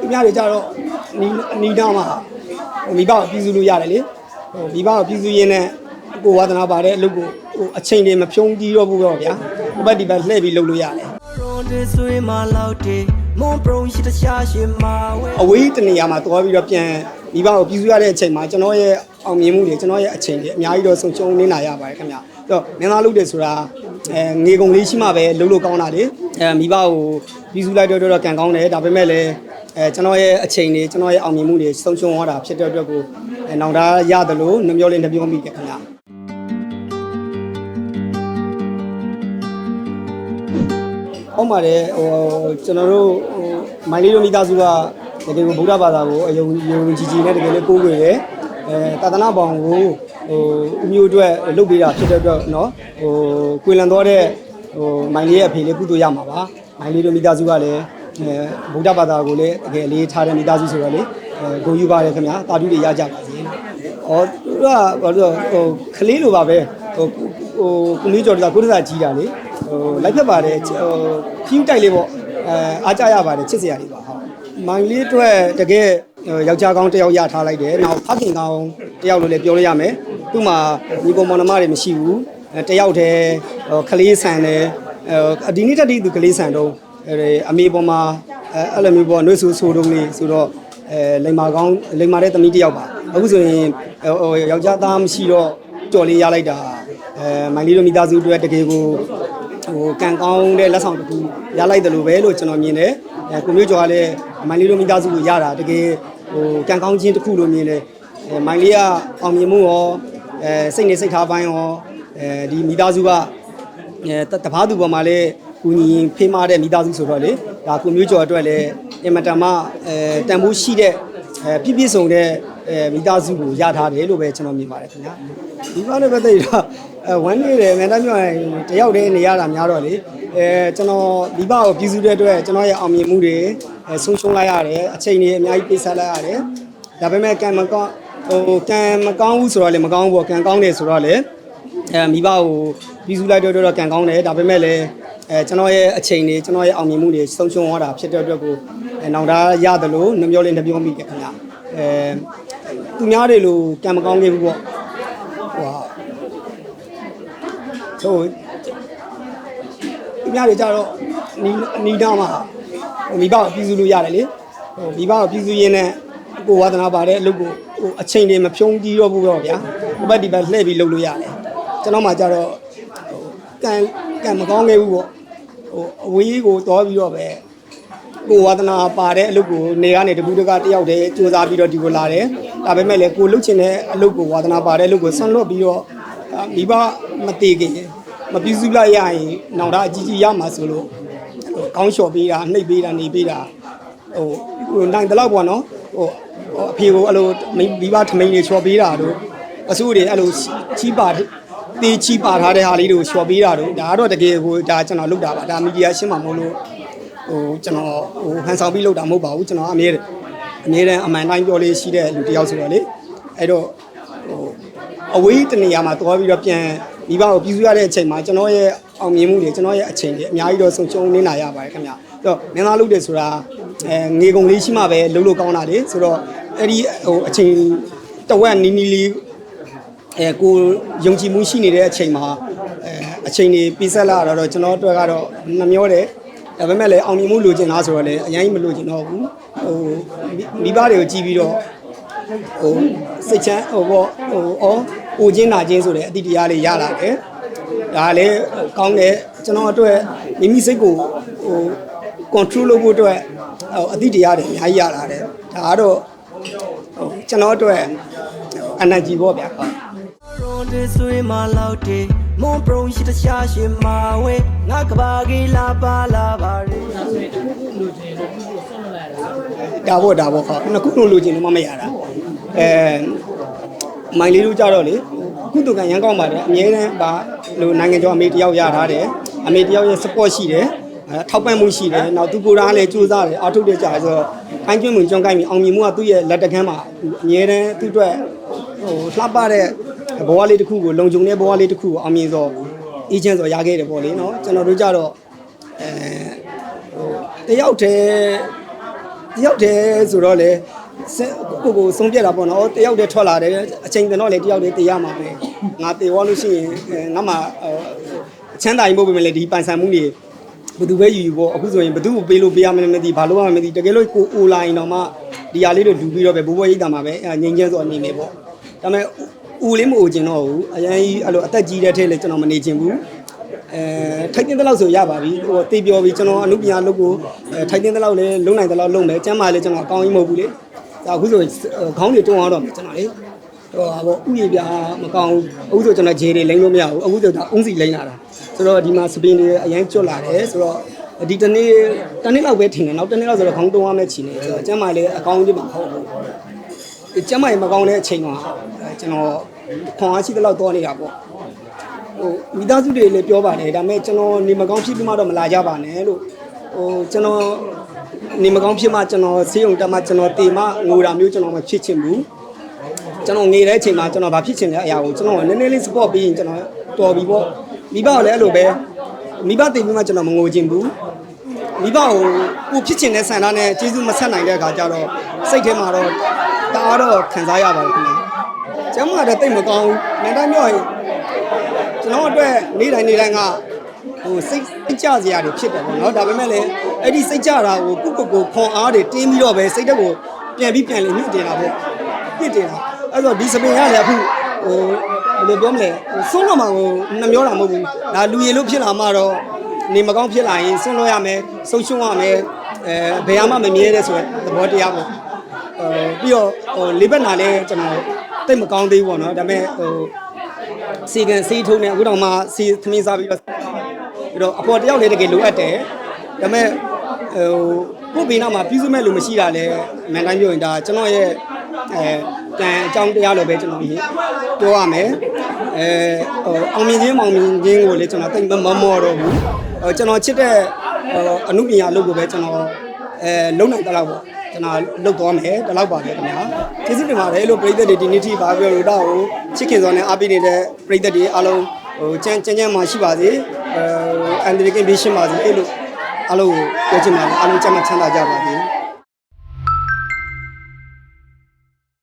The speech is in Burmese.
သူများတွေကြတော့နီနီတောင်းမှာမိဘကိုပြည်စုလို့ရတယ်လေဟိုမိဘကိုပြည်စုရင်းနဲ့ကိုဝါသနာပါတဲ့အလုပ်ကိုဟိုအချိန်တွေမဖြုံးကြီးတော့ဘူးတော့ဗျာဟိုဘက်ဒီဘက်လှည့်ပြီးလုပ်လို့ရတယ်အဝေးတနေရာမှာသွားပြီးတော့ပြန်မိဘကိုပြည်စုရတဲ့အချိန်မှာကျွန်တော်ရဲ့အောင်မြင်မှုတွေကျွန်တော်ရဲ့အချိန်တွေအများကြီးတော့ဆုံးချုံနေနိုင်ရပါတယ်ခင်ဗျအဲ့တော့မင်းသားလုပ်တယ်ဆိုတာအဲငေကုံလေးရှိမှပဲလုပ်လို့ကောင်းတာလေအဲမိဘကို ပြည်စုလိုက်တော့တော့ကန်ကောင်းတယ်ဒါပေမဲ့လည်းအဲကျွန်တော်ရဲ့အချိန်တွေကျွန်တော်ရဲ့အောင်မြင်မှုတွေဆုံးရှုံးသွားတာဖြစ်တဲ့အတွက်ကိုအဲနောင်တရတယ်လို့နှမျောလေးနှမျောမိတယ်ခင်ဗျာဟုတ်ပါတယ်ဟိုကျွန်တော်တို့ဟိုမိုင်းလေးတို့မိသားစုကတကယ်ကိုဗုဒ္ဓဘာသာကိုအယုံယုံကြည်ကြည်နဲ့တကယ်လေးကိုးကွယ်တယ်အဲသာသနာပေါင်းကိုဟိုအမျိုးအတွက်လုပ်ပေးတာဖြစ်တဲ့အတွက်เนาะဟိုကွေလန်တော်တဲ့ဟိုမိုင်းလေးရဲ့အဖေလေးကုသိုလ်ရမှာပါ မိုင်းလေးတို့မိသားစုကလည်းအဲဗုဒ္ဓဘာသာကိုလည်းတကယ်လေးထားတဲ့မိသားစုဆိုတော့လေအဲဂုဏ်ယူပါတယ်ခင်ဗျာတာဓုတွေရကြပါစေ။ဩသူကဘာလို့ဟိုခလေးလိုပါပဲဟိုဟိုကုမီးကျော်တကကုသစာကြီးတာလေဟိုလိုက်ဖက်ပါတယ်ဟိုခီးတိုက်လေးပေါ့အဲအားကြရပါတယ်ချစ်စရာလေးပါဟုတ်မိုင်းလေးအတွက်တကယ်ဟိုယောက်ျားကောင်းတစ်ယောက်ရထားလိုက်တယ်နောက်ဖခင်ကောင်းတစ်ယောက်လို့လည်းပြောလို့ရမယ်သူ့မှာညီကောင်မောင်နှမတွေမရှိဘူးအဲတစ်ယောက်တည်းဟိုခလေးဆန်တယ်အဲ ဒီနေ့တက်တည်းသူခလေးဆန်တော့အဲအမေပေါ်မှာအဲအဲ့လိုမျိုးပေါ့နှွေးဆူဆူတုံးလေးဆိုတော့အဲလိမ္မာကောင်းလိမ္မာတဲ့သမီးတစ်ယောက်ပါအခုဆိုရင်ဟိုယောက်ျားသားမရှိတော့ကြော်လေးရလိုက်တာအဲမိုင်းလေးတို့မိသားစုအတွက်တကယ်ကိုဟိုကန်ကောင်းတဲ့လက်ဆောင်တစ်ခုရလိုက်တယ်လို့ပဲလို့ကျွန်တော်မြင်တယ်အဲကိုမျိုးကျော်ကလည်းမိုင်းလေးတို့မိသားစုကိုရတာတကယ်ဟိုကန်ကောင်းခြင်းတစ်ခုလို့မြင်တယ်အဲမိုင်းလေးကအောင်မြင်မှုရောအဲစိတ်နေစိတ်ထားပိုင်းရောအဲဒီမိသားစုကအဲ တပားသူပေါ်မှာလည်းကိုညီဖေးမတဲ့မိသားစုဆိုတော့လေဒါကိုမျိုးကျော်အတွက်လည်းအင်မတန်မှအဲတန်ဖိုးရှိတဲ့အဲပြည့်ပြည့်စုံတဲ့အဲမိသားစုကိုရထားတယ်လို့ပဲကျွန်တော်မြင်ပါတယ်ခင်ဗျာဒီဘာနဲ့ပတ်သက်ပြီးတော့အဲဝမ်းနေတယ်မင်းသားမျိုးရင်တယောက်တည်းနေရတာများတော့လေအဲကျွန်တော်ဒီဘကိုပြည်စုတဲ့အတွက်ကျွန်တော်ရဲ့အောင်မြင်မှုတွေအဲဆုံးရှုံးလိုက်ရတယ်အချိန်တွေအများကြီးပေးဆက်လိုက်ရတယ်ဒါပေမဲ့ကံမကောင်းဟိုကံမကောင်းဘူးဆိုတော့လေမကောင်းဘူးပေါ့ကံကောင်းတယ်ဆိုတော့လေ အဲမိဘကိုပြည်စုလိုက်တော့တော့ကံကောင်းတယ်ဒါပေမဲ့လည်းအဲကျွန်တော်ရဲ့အချိန်တွေကျွန်တော်ရဲ့အောင်မြင်မှုတွေဆုံးရှုံးသွားတာဖြစ်တဲ့အတွက်ကိုအဲနောင်တရတယ်လို့နှမျောလေးနှမျောမိတယ်ခင်ဗျအဲသူများတွေလိုကံမကောင်းခဲ့ဘူးပေါ့ဟိုဟာဟိုသူများတွေကြတော့နီးနီးတောင်းမှာဟိုမိဘကိုပြည်စုလို့ရတယ်လေဟိုမိဘကိုပြည်စုရင်းနဲ့ကိုယ်ဝါသနာပါတဲ့အလုပ်ကိုဟိုအချိန်တွေမဖြုံးပြီးတော့ဘူးတော့ဗျာဟိုဘက်ဒီဘက်လှည့်ပြီးလုပ်လို့ရတယ် ကျွန်တော်မှကြတော့ဟိုကံကံမကောင်းခဲ့ဘူးပေါ့ဟိုအဝေးကိုသွားပြီးတော့ပဲကိုယ်ဝါသနာပါတဲ့အလုပ်ကိုနေကနေတပူးတကတယောက်တည်းစူးစမ်းပြီးတော့ဒီကိုလာတယ်ဒါပေမဲ့လည်းကိုလုပ်ချင်တဲ့အလုပ်ကိုဝါသနာပါတဲ့အလုပ်ကိုဆွန့်လွတ်ပြီးတော့အာမိဘမတည်ခင်မပြည့်စုံလိုက်ရရင်နောင်တအကြီးကြီးရမှာဆိုလို့ဟိုကောင်းလျှော်ပေးတာနှိပ်ပေးတာနေပေးတာဟိုဟိုနိုင်တဲ့လောက်ပေါ့နော်ဟိုဟိုအဖေကိုအဲ့လိုမိမိဘထမိန်တွေလျှော်ပေးတာတို့အစိုးတွေအဲ့လိုချီးပါ တေးချီးပါထားတဲ့ဟာလေးတွေကိုလျှော်ပေးတာတို့ဒါကတော့တကယ်ကိုဒါကျွန်တော်လုပ်တာပါဒါမီဒီယာရှင်းမှာမဟုတ်လို့ဟိုကျွန်တော်ဟိုဟန်ဆောင်ပြီးလုပ်တာမဟုတ်ပါဘူးကျွန်တော်အမြဲအမြဲတမ်းအမှန်တိုင်းပြောလေးရှိတဲ့လူတစ်ယောက်ဆိုတော့လေအဲ့တော့ဟိုအဝေးတနေရာမှာသွားပြီးတော့ပြန်မိဘကိုပြည်စုရတဲ့အချိန်မှာကျွန်တော်ရဲ့အောင်မြင်မှုတွေကျွန်တော်ရဲ့အချိန်တွေအများကြီးတော့ဆုံးရှုံးနေနိုင်ရပါတယ်ခင်ဗျ။အဲ့တော့မင်းသားလုပ်တယ်ဆိုတာအဲငေကုံလေးရှိမှပဲလုပ်လို့ကောင်းတာလေဆိုတော့အဲ့ဒီဟိုအချိန်တဝက်နီးနီးလေး အဲကိုယုံကြည်မှုရှိနေတဲ့အချိန်မှာအဲအချိန်တွေပြည့်ဆက်လာတော့ကျွန်တော်အတွက်ကတော့နှမျောတယ်ဒါပေမဲ့လည်းအောင်မြင်မှုလိုချင်လားဆိုတော့လည်းအရင်မလိုချင်တော့ဘူးဟိုမိဘတွေကိုကြည့်ပြီးတော့ဟိုစိတ်ချမ်းဟိုပေါ့ဟိုအောအိုချင်းနာချင်းဆိုတဲ့အတိတရားလေးရလာတယ်ဒါလည်းကောင်းတယ်ကျွန်တော်အတွက်မိမိစိတ်ကိုဟို control လုပ်ဖို့အတွက်ဟိုအတိတရားတွေအများကြီးရလာတယ်ဒါကတော့ဟိုကျွန်တော်အတွက် energy ပေါ့ဗျာ တွေဆွေးမလောက်တေမွန်ပရုံရှိတခြားရှင်မာဝဲငါကဘာကြီးလာပါလာပါရေဒါဆိုရင်တစ်ခုခုလိုချင်တစ်ခုခုဆက်လုပ်လိုက်ရတာဒါပေါ့ဒါပေါ့ခါနှစ်ခုလိုလိုချင်လို့မမရတာအဲမိုင်လေးတို့ကြတော့လေကုသကံရန်ကောင်းပါတယ်အမြဲတမ်းပါလို့နိုင်ငံကျော်အမေတယောက်ရထားတယ်အမေတယောက်ရဲ့ support ရှိတယ်ထောက်ပံ့မှုရှိတယ်နောက်သူကိုယ်တိုင်လည်းကြိုးစားတယ်အထုတ်တယ်ကြာဆိုတော့ကိုင်းကျွန်းမှုကြောင့်ကိုင်းပြီးအောင်မြင်မှုကသူ့ရဲ့လက်တကမ်းမှာအမြဲတမ်းသူ့အတွက်ဟိုလှပတဲ့ ဘဝလေးတစ်ခုကိုလုံခြုံတဲ့ဘဝလေးတစ်ခုကိုအောင်မြင်စောအေဂျင့်ဆိုရခဲ့တယ်ပေါ့လေနော်ကျွန်တော်တို့ကြတော့အဲဟိုတယောက်တည်းတယောက်တည်းဆိုတော့လေစကိုကိုဆုံးပြတ်တာပေါ့နော်တယောက်တည်းထွက်လာတယ်အချိန်တန်တော့လေတယောက်တည်းတည်ရမှာပဲငါတည်သွားလို့ရှိရင်အဲငါမှအချမ်းသာရင်ပို့ပေးမယ်လေဒီပိုင်ဆိုင်မှုတွေဘယ်သူပဲယူယူပေါ့အခုဆိုရင်ဘယ်သူကိုပေးလို့ပေးရမလဲမသိဘာလို့မှမသိတကယ်လို့ကိုအိုလိုင်းတော့မှဒီဟာလေးတို့လူပြီးတော့ပဲဘိုးဘွားရိတ်တာမှာပဲအဲငြိမ်းချမ်းစွာနေမယ်ပေါ့ဒါပေမဲ့ ဦးလေးမအိုချင်တော့ဘူးအရင်ကြီးအဲ့လိုအသက်ကြီးတဲ့ထဲလေကျွန်တော်မနေချင်ဘူးအဲထိုက်တင်တဲ့လောက်ဆိုရပါပြီဟိုတေးပြောပြီးကျွန်တော်အနုပညာလုပ်ကိုအဲထိုက်တင်တဲ့လောက်လည်းလုံနိုင်တဲ့လောက်လုံမယ်ကျမ်းမာလည်းကျွန်တော်အကောင်းကြီးမဟုတ်ဘူးလေဒါအခုဆိုရင်ခေါင်းတွေတွန်းအောင်တော့မယ်ကျွန်တော်လေဟိုဟာပေါ့ဥယျာပြမကောင်းဘူးအခုဆိုကျွန်တော်ဂျေတွေလိမ့်လို့မရဘူးအခုဆိုဒါအုံးစီလိမ့်လာတာဆိုတော့ဒီမှာစပင်းတွေအရင်ကျွတ်လာတယ်ဆိုတော့ဒီတနေ့တနေ့လောက်ပဲထင်တယ်နောက်တနေ့လောက်ဆိုတော့ခေါင်းတွန်းရမယ့်ချီနေဆိုတော့ကျမ်းမာလည်းအကောင်းကြီးမဟုတ်ဘူးကျမ်းမာရင်မကောင်းတဲ့အချိန်မှာကျွန်တော် ခွန်အားရှိတဲ့လောက်တော့နေတာပေါ့ဟိုမိသားစုတွေလည်းပြောပါတယ်ဒါပေမဲ့ကျွန်တော်နေမကောင်းဖြစ်ပြီးမှတော့မလာကြပါနဲ့လို့ဟိုကျွန်တော်နေမကောင်းဖြစ်မှကျွန်တော်ဆေးရုံတက်မှကျွန်တော်တေမငိုတာမျိုးကျွန်တော်မဖြစ်ချင်ဘူးကျွန်တော်ငေတဲ့အချိန်မှာကျွန်တော်ဘာဖြစ်ချင်တဲ့အရာကိုကျွန်တော်နည်းနည်းလေး support ပေးရင်ကျွန်တော်တော်ပြီပေါ့မိဘကလည်းအဲ့လိုပဲမိဘတည်ပြီးမှကျွန်တော်မငိုချင်ဘူးမိဘကိုကိုဖြစ်ချင်တဲ့ဆန္ဒနဲ့ကျေးဇူးမဆက်နိုင်တဲ့အခါကျတော့စိတ်ထဲမှာတော့တအားတော့ခံစားရပါတယ်ခင်ဗျာ ကျမ်းမာတဲ့တိတ်မကောင်းဘူးမန်တိုင်းမြော့ရင်ကျွန်တော်အတွက်နေ့တိုင်းနေ့တိုင်းကဟိုစိတ်စိတ်ကြစရာတွေဖြစ်တယ်ပေါ့နော်ဒါပေမဲ့လည်းအဲ့ဒီစိတ်ကြတာကိုကုကုကိုခွန်အားတွေတင်းပြီးတော့ပဲစိတ်တက်ကိုပြန်ပြီးပြန်လေမြင့်တင်တာပေါ့ပြင့်တင်တာအဲ့တော့ဒီစပင်ရလေအခုဟိုဘယ်လိုပြောမလဲဟိုဆုံးတော့မှဟိုနှမျောတာမဟုတ်ဘူးဒါလူရည်လို့ဖြစ်လာမှတော့နေမကောင်းဖြစ်လာရင်ဆုံးလို့ရမယ်ဆုံးရှုံးရမယ်အဲဘယ်မှမမြဲတဲ့ဆိုတဲ့သဘောတရားပေါ့အဲပြီးတော့ဟိုလေးဘက်နာလဲကျွန်တော် တိတ်မကောင်းသေးဘူးပေါ့နော်ဒါပေမဲ့ဟိုစီကန်စီထုံးနေအခုတော့မှစီသမင်းစားပြီးတော့ပြီးတော့အပေါ်တယောက်လည်းတကယ်လိုအပ်တယ်ဒါပေမဲ့ဟိုကိုဘေးနားမှာပြုစုမဲ့လူမရှိတာလဲမန်တိုင်းပြောရင်ဒါကျွန်တော်ရဲ့အဲကံအကြောင်းတရားလို့ပဲကျွန်တော်ပြောရမယ်အဲဟိုအောင်မြင်ခြင်းမောင်မြင်ခြင်းကိုလည်းကျွန်တော်တိတ်မမောတော့ဘူးဟိုကျွန်တော်ချစ်တဲ့ဟိုအမှုပညာလုပ်ကိုပဲကျွန်တော်အဲလုံနိုင်တဲ့လောက်ပေါ့ ကျွန်တော်လုတ်သွားမယ်ဒီလောက်ပါပဲခင်ဗျာကျေးဇူးတင်ပါတယ်လို့ပြည်သက်တွေဒီနေ့ထိပါပြောလို့တော့ချစ်ခင်စွာနဲ့အားပေးနေတဲ့ပြည်သက်တွေအားလုံးဟိုကြမ်းကြမ်းကြမ်းမှရှိပါစေအဲအန်ဒရီကင်ဘေးရှင်းပါစေအဲ့လိုအားလုံးကိုပြောချင်ပါတယ်အားလုံးကြမ်းမှချမ်းသာကြပါစေ